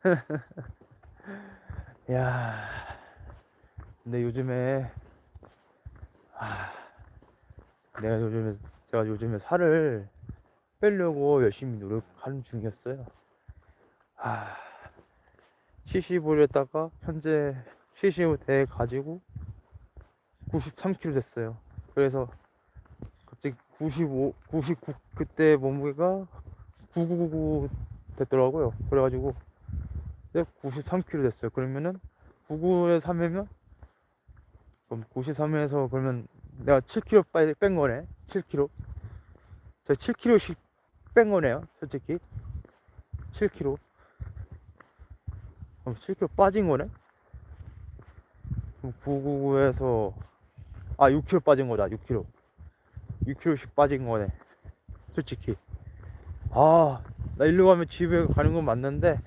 야, 근데 요즘에 아, 내가 요즘에 제가 요즘에 살을 빼려고 열심히 노력하는 중이었어요. 아, CC볼에다가 현재 CCO 대 가지고 93kg 됐어요. 그래서 갑자기 95, 99 그때 몸무게가 9999 됐더라고요. 그래가지고 이제 93kg 됐어요. 그러면은 99에 3이면 그럼 93에서 그러면 내가 7kg 빠이- 뺀 거네. 7kg. 제가 7kg씩 뺀 거네요. 솔직히 7kg. 그럼 7kg 빠진 거네. 그럼 999에서 아 6kg 빠진 거다. 6kg. 6kg씩 빠진 거네. 솔직히. 아, 나 일로 가면 집에 가는 건 맞는데